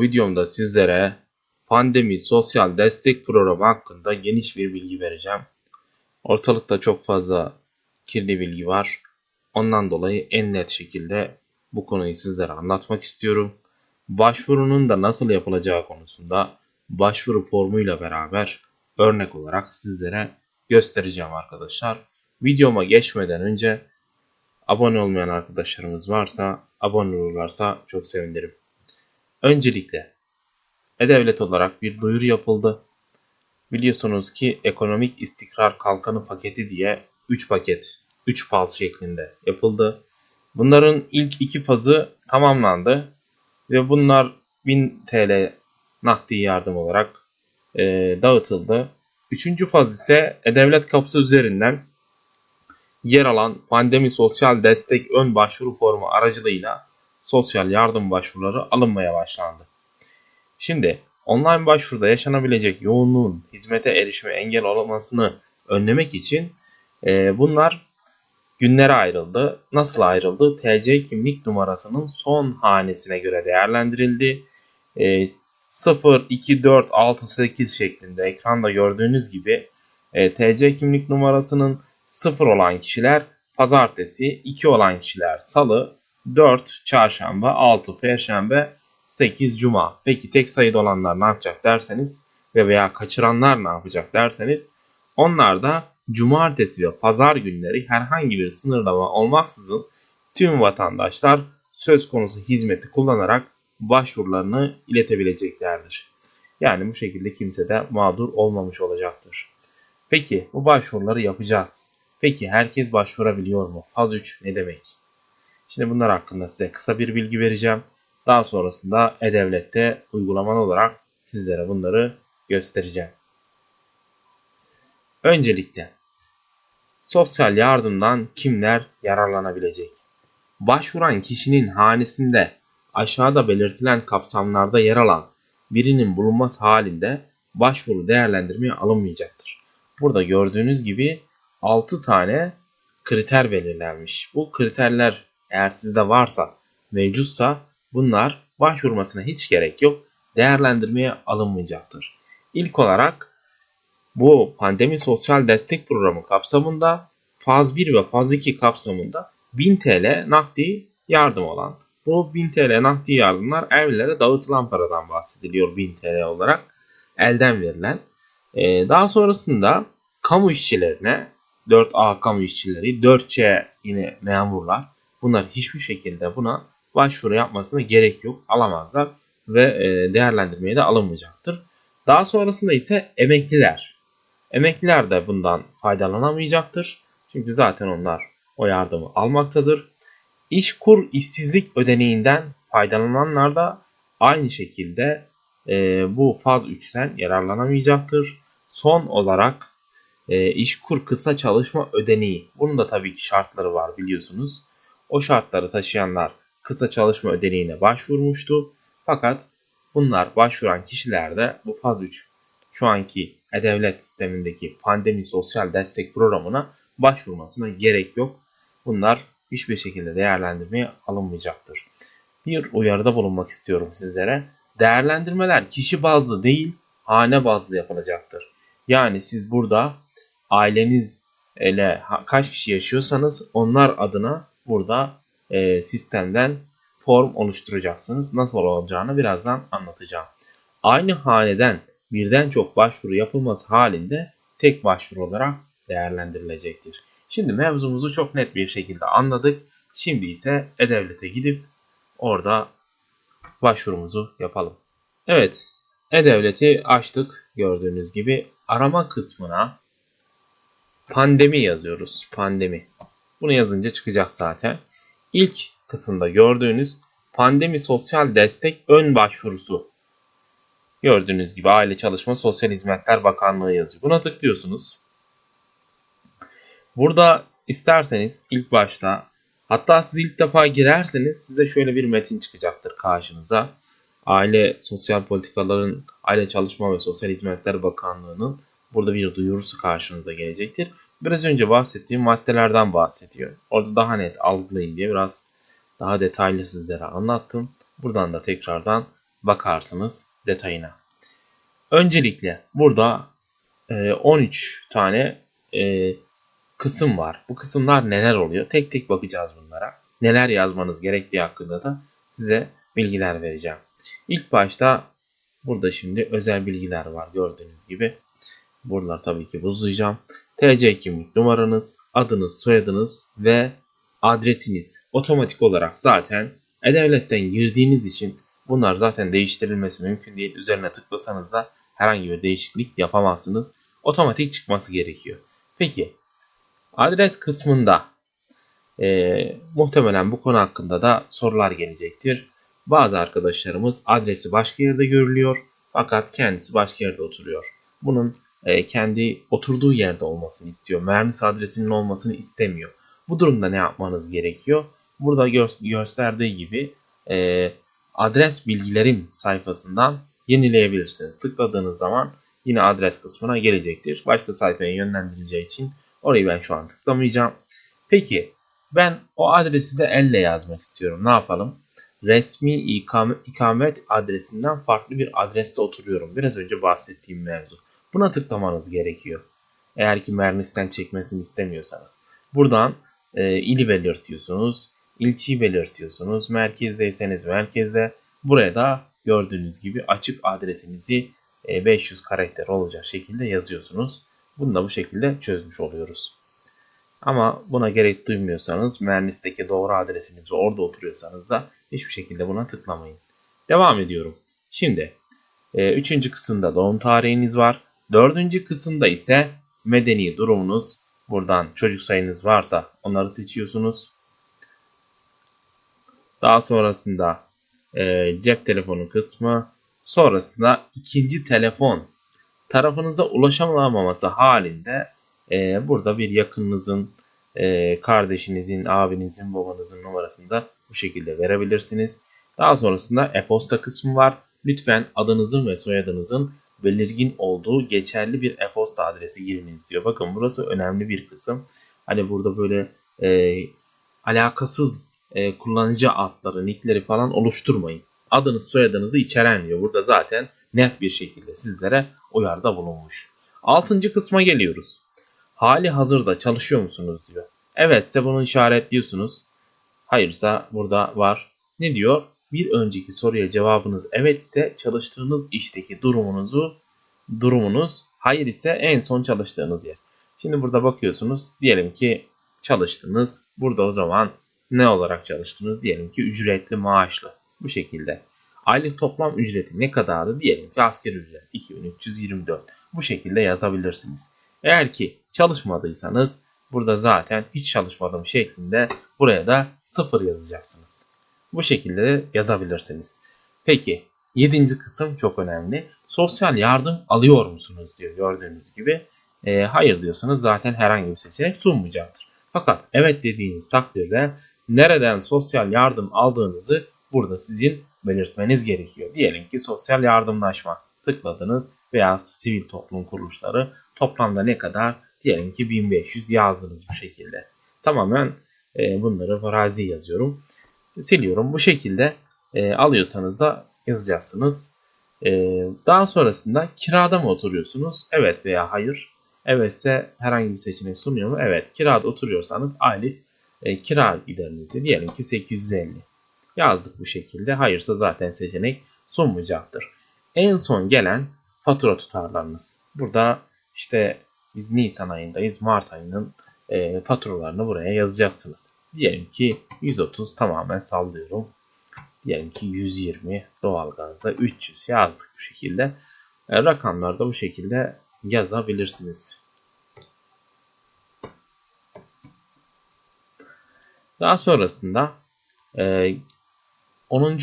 Videomda sizlere pandemi sosyal destek programı hakkında geniş bir bilgi vereceğim. Ortalıkta çok fazla kirli bilgi var. Ondan dolayı en net şekilde bu konuyu sizlere anlatmak istiyorum. Başvurunun da nasıl yapılacağı konusunda başvuru formuyla beraber örnek olarak sizlere göstereceğim arkadaşlar. Videoma geçmeden önce abone olmayan arkadaşlarımız varsa abone olurlarsa çok sevinirim. Öncelikle E-Devlet olarak bir duyuru yapıldı. Biliyorsunuz ki ekonomik istikrar kalkanı paketi diye 3 paket, 3 faz şeklinde yapıldı. Bunların ilk iki fazı tamamlandı ve bunlar 1000 TL nakdi yardım olarak e, dağıtıldı. Üçüncü faz ise E-Devlet kapısı üzerinden yer alan pandemi sosyal destek ön başvuru formu aracılığıyla sosyal yardım başvuruları alınmaya başlandı. Şimdi online başvuruda yaşanabilecek yoğunluğun hizmete erişime engel olmasını önlemek için e, bunlar günlere ayrıldı. Nasıl ayrıldı? TC kimlik numarasının son hanesine göre değerlendirildi. E, 0, 2, 4, 6, 8 şeklinde ekranda gördüğünüz gibi e, TC kimlik numarasının 0 olan kişiler pazartesi, 2 olan kişiler salı, 4 çarşamba, 6 perşembe, 8 cuma. Peki tek sayıda olanlar ne yapacak derseniz ve veya kaçıranlar ne yapacak derseniz onlar da cumartesi ve pazar günleri herhangi bir sınırlama olmaksızın tüm vatandaşlar söz konusu hizmeti kullanarak başvurularını iletebileceklerdir. Yani bu şekilde kimse de mağdur olmamış olacaktır. Peki bu başvuruları yapacağız. Peki herkes başvurabiliyor mu? Faz 3 ne demek? Şimdi bunlar hakkında size kısa bir bilgi vereceğim. Daha sonrasında E-Devlet'te uygulamalı olarak sizlere bunları göstereceğim. Öncelikle sosyal yardımdan kimler yararlanabilecek? Başvuran kişinin hanesinde aşağıda belirtilen kapsamlarda yer alan birinin bulunması halinde başvuru değerlendirmeye alınmayacaktır. Burada gördüğünüz gibi 6 tane kriter belirlenmiş. Bu kriterler eğer sizde varsa, mevcutsa bunlar başvurmasına hiç gerek yok. Değerlendirmeye alınmayacaktır. İlk olarak bu pandemi sosyal destek programı kapsamında faz 1 ve faz 2 kapsamında 1000 TL nakdi yardım olan bu 1000 TL nakdi yardımlar evlere dağıtılan paradan bahsediliyor 1000 TL olarak elden verilen. Ee, daha sonrasında kamu işçilerine 4A kamu işçileri, 4C yine memurlar bunlar hiçbir şekilde buna başvuru yapmasına gerek yok. Alamazlar ve e, değerlendirmeye de alınmayacaktır. Daha sonrasında ise emekliler. Emekliler de bundan faydalanamayacaktır. Çünkü zaten onlar o yardımı almaktadır. İş kur işsizlik ödeneğinden faydalananlar da aynı şekilde e, bu faz 3'ten yararlanamayacaktır. Son olarak e, işkur kısa çalışma ödeneği. Bunun da tabii ki şartları var biliyorsunuz. O şartları taşıyanlar kısa çalışma ödeneğine başvurmuştu. Fakat bunlar başvuran kişilerde bu faz 3 şu anki e-devlet sistemindeki pandemi sosyal destek programına başvurmasına gerek yok. Bunlar hiçbir şekilde değerlendirmeye alınmayacaktır. Bir uyarıda bulunmak istiyorum sizlere. Değerlendirmeler kişi bazlı değil, hane bazlı yapılacaktır. Yani siz burada aileniz ile kaç kişi yaşıyorsanız onlar adına burada e, sistemden form oluşturacaksınız. Nasıl olacağını birazdan anlatacağım. Aynı haneden birden çok başvuru yapılması halinde tek başvuru olarak değerlendirilecektir. Şimdi mevzumuzu çok net bir şekilde anladık. Şimdi ise E-Devlet'e gidip orada başvurumuzu yapalım. Evet, E-Devlet'i açtık gördüğünüz gibi. Arama kısmına pandemi yazıyoruz. Pandemi. Bunu yazınca çıkacak zaten. İlk kısımda gördüğünüz pandemi sosyal destek ön başvurusu. Gördüğünüz gibi Aile Çalışma Sosyal Hizmetler Bakanlığı yazıyor. Buna tıklıyorsunuz. Burada isterseniz ilk başta hatta siz ilk defa girerseniz size şöyle bir metin çıkacaktır karşınıza. Aile Sosyal Politikaların Aile Çalışma ve Sosyal Hizmetler Bakanlığı'nın burada bir duyurusu karşınıza gelecektir. Biraz önce bahsettiğim maddelerden bahsediyor. Orada daha net algılayın diye biraz daha detaylı sizlere anlattım. Buradan da tekrardan bakarsınız detayına. Öncelikle burada 13 e, tane e, kısım var. Bu kısımlar neler oluyor? Tek tek bakacağız bunlara. Neler yazmanız gerektiği hakkında da size bilgiler vereceğim. İlk başta burada şimdi özel bilgiler var gördüğünüz gibi. Buralar tabii ki buzlayacağım. TC kimlik numaranız, adınız, soyadınız ve adresiniz otomatik olarak zaten e-devletten girdiğiniz için bunlar zaten değiştirilmesi mümkün değil. Üzerine tıklasanız da herhangi bir değişiklik yapamazsınız. Otomatik çıkması gerekiyor. Peki adres kısmında e, muhtemelen bu konu hakkında da sorular gelecektir. Bazı arkadaşlarımız adresi başka yerde görülüyor fakat kendisi başka yerde oturuyor. Bunun e, kendi oturduğu yerde olmasını istiyor. Mühendis adresinin olmasını istemiyor. Bu durumda ne yapmanız gerekiyor? Burada gö gösterdiği gibi e, adres bilgilerim sayfasından yenileyebilirsiniz. Tıkladığınız zaman yine adres kısmına gelecektir. Başka sayfaya yönlendirileceği için orayı ben şu an tıklamayacağım. Peki ben o adresi de elle yazmak istiyorum. Ne yapalım? Resmi ikamet adresinden farklı bir adreste oturuyorum. Biraz önce bahsettiğim mevzu. Buna tıklamanız gerekiyor. Eğer ki Mernis'ten çekmesini istemiyorsanız. Buradan e, ili belirtiyorsunuz. ilçeyi belirtiyorsunuz. Merkezdeyseniz merkezde. Buraya da gördüğünüz gibi açık adresinizi 500 e, karakter olacak şekilde yazıyorsunuz. Bunu da bu şekilde çözmüş oluyoruz. Ama buna gerek duymuyorsanız Mernis'teki doğru adresiniz ve orada oturuyorsanız da hiçbir şekilde buna tıklamayın. Devam ediyorum. Şimdi e, üçüncü kısımda doğum tarihiniz var. Dördüncü kısımda ise medeni durumunuz. Buradan çocuk sayınız varsa onları seçiyorsunuz. Daha sonrasında e, cep telefonu kısmı. Sonrasında ikinci telefon tarafınıza ulaşamaması halinde e, burada bir yakınınızın, e, kardeşinizin, abinizin, babanızın numarasını da bu şekilde verebilirsiniz. Daha sonrasında e-posta kısmı var. Lütfen adınızın ve soyadınızın belirgin olduğu geçerli bir e-posta adresi giriniz diyor. Bakın burası önemli bir kısım. Hani burada böyle e, alakasız e, kullanıcı adları, nickleri falan oluşturmayın. Adınız soyadınızı içeren diyor. Burada zaten net bir şekilde sizlere uyarda bulunmuş. Altıncı kısma geliyoruz. Hali hazırda çalışıyor musunuz diyor. Evetse bunu işaretliyorsunuz. Hayırsa burada var. Ne diyor? Bir önceki soruya cevabınız evet ise çalıştığınız işteki durumunuzu durumunuz hayır ise en son çalıştığınız yer. Şimdi burada bakıyorsunuz. Diyelim ki çalıştınız. Burada o zaman ne olarak çalıştınız? Diyelim ki ücretli maaşlı. Bu şekilde. Aylık toplam ücreti ne kadardı? Diyelim ki asker ücret 2324. Bu şekilde yazabilirsiniz. Eğer ki çalışmadıysanız burada zaten hiç çalışmadım şeklinde buraya da sıfır yazacaksınız. Bu şekilde yazabilirsiniz. Peki 7. kısım çok önemli. Sosyal yardım alıyor musunuz diyor gördüğünüz gibi. E, hayır diyorsanız zaten herhangi bir seçenek sunmayacaktır. Fakat evet dediğiniz takdirde nereden sosyal yardım aldığınızı burada sizin belirtmeniz gerekiyor. Diyelim ki sosyal yardımlaşma tıkladınız veya sivil toplum kuruluşları toplamda ne kadar? Diyelim ki 1500 yazdınız bu şekilde. Tamamen e, bunları farazi yazıyorum. Siliyorum. Bu şekilde e, alıyorsanız da yazacaksınız. E, daha sonrasında kirada mı oturuyorsunuz? Evet veya hayır. Evetse herhangi bir seçenek sunuyor mu? Evet. Kirada oturuyorsanız aylık e, kira giderinizi diyelim ki 850. Yazdık bu şekilde. Hayırsa zaten seçenek sunmayacaktır. En son gelen fatura tutarlarınız. Burada işte biz Nisan ayındayız. Mart ayının e, faturalarını buraya yazacaksınız. Diyelim ki 130 tamamen sallıyorum. Diyelim ki 120 doğalgaza 300 yazdık bu şekilde. E, rakamları da bu şekilde yazabilirsiniz. Daha sonrasında e, 10.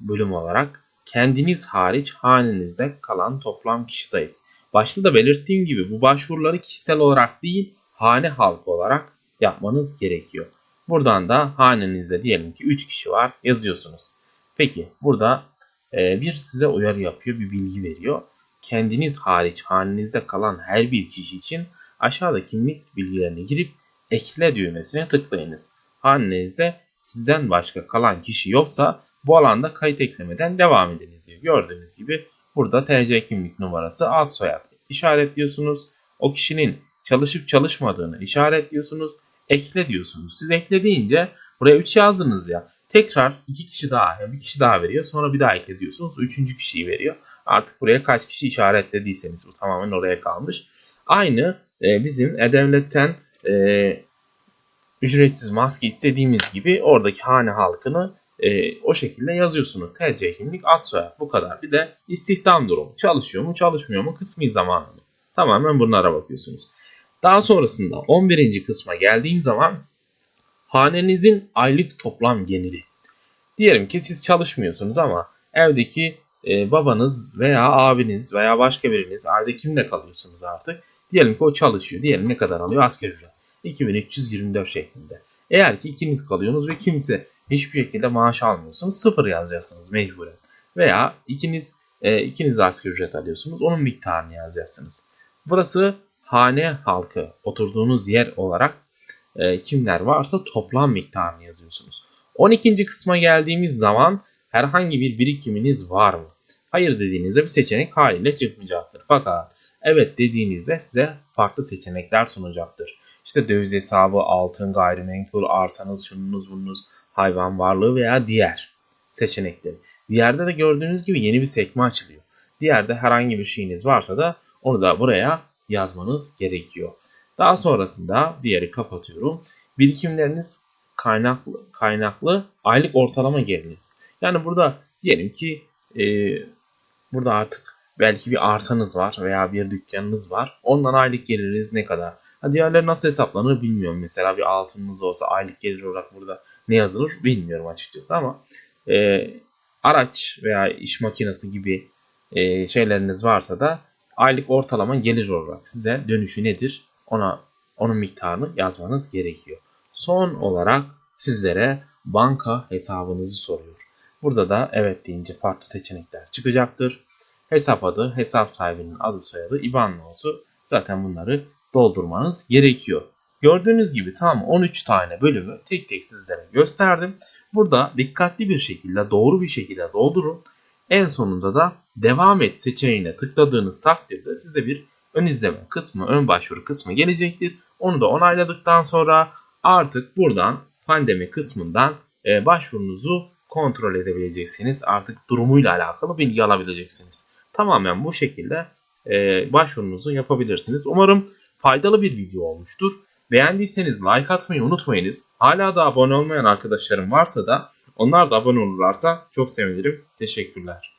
bölüm olarak kendiniz hariç hanenizde kalan toplam kişi sayısı. Başta da belirttiğim gibi bu başvuruları kişisel olarak değil hane halkı olarak yapmanız gerekiyor. Buradan da hanenizde diyelim ki 3 kişi var yazıyorsunuz. Peki burada e, bir size uyarı yapıyor bir bilgi veriyor. Kendiniz hariç hanenizde kalan her bir kişi için aşağıda kimlik bilgilerini girip ekle düğmesine tıklayınız. Hanenizde sizden başka kalan kişi yoksa Bu alanda kayıt eklemeden devam ediniz. Gördüğünüz gibi burada TC kimlik numarası ad soyad işaretliyorsunuz. O kişinin çalışıp çalışmadığını işaretliyorsunuz. Ekle diyorsunuz. Siz ekle deyince buraya 3 yazdınız ya. Tekrar 2 kişi daha, yani bir kişi daha veriyor. Sonra bir daha ekle diyorsunuz. Üçüncü kişiyi veriyor. Artık buraya kaç kişi işaretlediyseniz bu tamamen oraya kalmış. Aynı e, bizim E-Devlet'ten e, ücretsiz maske istediğimiz gibi oradaki hane halkını e, o şekilde yazıyorsunuz. TC kimlik, ad soyad bu kadar. Bir de istihdam durumu. Çalışıyor mu, çalışmıyor mu, kısmi zamanı? Tamamen bunlara bakıyorsunuz. Daha sonrasında 11. kısma geldiğim zaman hanenizin aylık toplam geliri. Diyelim ki siz çalışmıyorsunuz ama evdeki e, babanız veya abiniz veya başka biriniz evde kimde kalıyorsunuz artık. Diyelim ki o çalışıyor. Diyelim ne kadar alıyor asgari ücret. 2324 şeklinde. Eğer ki ikiniz kalıyorsunuz ve kimse hiçbir şekilde maaş almıyorsunuz sıfır yazacaksınız mecburen. Veya ikiniz e, ikiniz asgari ücret alıyorsunuz onun miktarını yazacaksınız. Burası hane halkı oturduğunuz yer olarak e, kimler varsa toplam miktarını yazıyorsunuz. 12. kısma geldiğimiz zaman herhangi bir birikiminiz var mı? Hayır dediğinizde bir seçenek haliyle çıkmayacaktır. Fakat evet dediğinizde size farklı seçenekler sunacaktır. İşte döviz hesabı, altın, gayrimenkul, arsanız, şununuz, bununuz, hayvan varlığı veya diğer seçenekleri. Diğerde de gördüğünüz gibi yeni bir sekme açılıyor. Diğerde herhangi bir şeyiniz varsa da onu da buraya yazmanız gerekiyor. Daha sonrasında diğeri kapatıyorum. Birikimleriniz kaynaklı, kaynaklı aylık ortalama geliriniz. Yani burada diyelim ki e, burada artık belki bir arsanız var veya bir dükkanınız var. Ondan aylık geliriniz ne kadar? Ha, diğerleri nasıl hesaplanır bilmiyorum. Mesela bir altınınız olsa aylık gelir olarak burada ne yazılır bilmiyorum açıkçası ama e, araç veya iş makinesi gibi e, şeyleriniz varsa da aylık ortalama gelir olarak size dönüşü nedir? Ona onun miktarını yazmanız gerekiyor. Son olarak sizlere banka hesabınızı soruyor. Burada da evet deyince farklı seçenekler çıkacaktır. Hesap adı, hesap sahibinin adı soyadı, IBAN numarası zaten bunları doldurmanız gerekiyor. Gördüğünüz gibi tam 13 tane bölümü tek tek sizlere gösterdim. Burada dikkatli bir şekilde doğru bir şekilde doldurun. En sonunda da devam et seçeneğine tıkladığınız takdirde size bir ön izleme kısmı, ön başvuru kısmı gelecektir. Onu da onayladıktan sonra artık buradan pandemi kısmından e, başvurunuzu kontrol edebileceksiniz. Artık durumuyla alakalı bilgi alabileceksiniz. Tamamen bu şekilde e, başvurunuzu yapabilirsiniz. Umarım faydalı bir video olmuştur. Beğendiyseniz like atmayı unutmayınız. Hala da abone olmayan arkadaşlarım varsa da onlar da abone olurlarsa çok sevinirim. Teşekkürler.